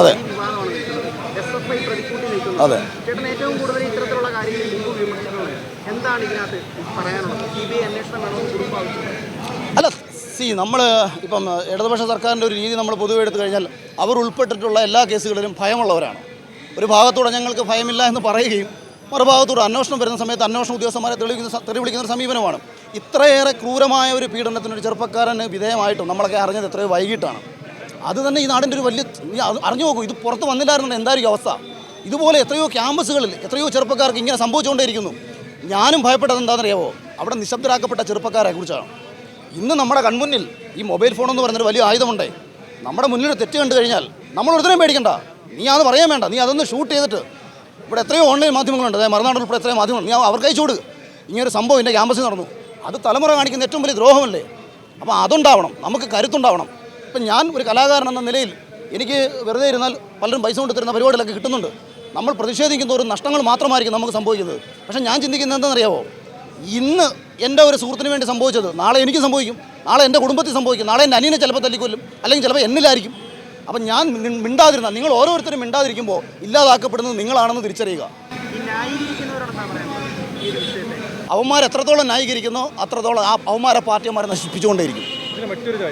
അതെ. അതെ. അല്ല സി നമ്മൾ ഇപ്പം ഇടതുപക്ഷ സർക്കാരിന്റെ ഒരു രീതി നമ്മൾ പൊതുവെ എടുത്തു കഴിഞ്ഞാൽ അവർ ഉൾപ്പെട്ടിട്ടുള്ള എല്ലാ കേസുകളിലും ഭയമുള്ളവരാണ്. ഒരു ഭാഗത്തൂടെ ഞങ്ങൾക്ക് ഭയമില്ല എന്ന് പറയുകയും മറുഭാഗത്തൂടെ അന്വേഷണം വരുന്ന സമയത്ത് അന്വേഷണ ഉദ്യോഗസ്ഥന്മാരെ തെളിവിക്കുന്ന തെളിവിളിക്കുന്ന സമീപനമാണ്. ഇത്രയേറെ ക്രൂരമായ ഒരു പീഡനത്തിന് ഒരു ചെറുപ്പക്കാരന് വിധേയമായിട്ടും നമ്മളൊക്കെ അറിഞ്ഞത് എത്രയോ വൈകിട്ടാണ്. അത് തന്നെ ഈ നാടിന്റെ ഒരു വലിയ അറിഞ്ഞു നോക്കൂ ഇത് പുറത്ത് വന്നില്ലായിരുന്നു എന്തായിരിക്കും അവസ്ഥ? ഇതുപോലെ എത്രയോ ക്യാമ്പസുകളിൽ എത്രയോ ചെറുപ്പക്കാർക്ക് ഇങ്ങനെ സംഭവിച്ചുകൊണ്ടേയിരിക്കുന്നു. ഞാനും ഭയപ്പെട്ടത് എന്താണെന്നറിയാവോ? അവിടെ നിശബ്ദരാക്കപ്പെട്ട ചെറുപ്പക്കാരെ കുറിച്ചാണ്. ഇന്ന് നമ്മുടെ കൺമുന്നിൽ ഈ മൊബൈൽ ഫോൺ എന്ന് പറയുന്നൊരു വലിയ ആയുധമുണ്ട്. നമ്മുടെ മുന്നിൽ തെറ്റ് കണ്ടു കഴിഞ്ഞാൽ നമ്മൾ ഒരുത്തരം പേടിക്കണ്ട. നീ അത് പറയാൻ വേണ്ട. നീ അതൊന്ന് ഷൂട്ട് ചെയ്തിട്ട് ഇവിടെ എത്രയോ ഓൺലൈൻ മാധ്യമങ്ങളുണ്ട്. അതായത് മറുനാട് ഉൾപ്പെടെ എത്രയോ മാധ്യമങ്ങൾ. നീ അവർക്ക് അയച്ചു കൊടുക്കുക ഇങ്ങനൊരു സംഭവം എന്റെ ക്യാമ്പസിൽ നടന്നു. അത് തലമുറ കാണിക്കുന്ന ഏറ്റവും വലിയ ദ്രോഹമല്ലേ? അപ്പോൾ അതുണ്ടാവണം നമുക്ക് കരുത്തുണ്ടാവണം. ഇപ്പം ഞാൻ ഒരു കലാകാരൻ എന്ന നിലയിൽ എനിക്ക് വെറുതെ ഇരുന്നാൽ പലരും പൈസ കൊണ്ട് തരുന്ന പരിപാടികളൊക്കെ കിട്ടുന്നുണ്ട്. നമ്മൾ പ്രതിഷേധിക്കുന്ന ഒരു നഷ്ടങ്ങൾ മാത്രമായിരിക്കും നമുക്ക് സംഭവിക്കുന്നത്. പക്ഷേ ഞാൻ ചിന്തിക്കുന്നത് എന്താണെന്നറിയാവോ? ഇന്ന് എന്റെ ഒരു സുഹൃത്തിന് വേണ്ടി സംഭവിച്ചത് നാളെ എനിക്ക് സംഭവിക്കും. നാളെ എന്റെ കുടുംബത്തിൽ സംഭവിക്കും. നാളെ എന്റെ അനിയനെ ചിലപ്പോൾ തല്ലിക്കൊല്ലും. അല്ലെങ്കിൽ ചിലപ്പോൾ എന്നിലായിരിക്കും. അപ്പം ഞാൻ മിണ്ടാതിരുന്ന നിങ്ങൾ ഓരോരുത്തരും മിണ്ടാതിരിക്കുമ്പോൾ ഇല്ലാതാക്കപ്പെടുന്നത് നിങ്ങളാണെന്ന് തിരിച്ചറിയുക. അവന്മാർ എത്രത്തോളം ന്യായീകരിക്കുന്നോ അത്രത്തോളം ആ അവന്മാരെ പാർട്ടിമാരെ നശിപ്പിച്ചുകൊണ്ടേയിരിക്കും.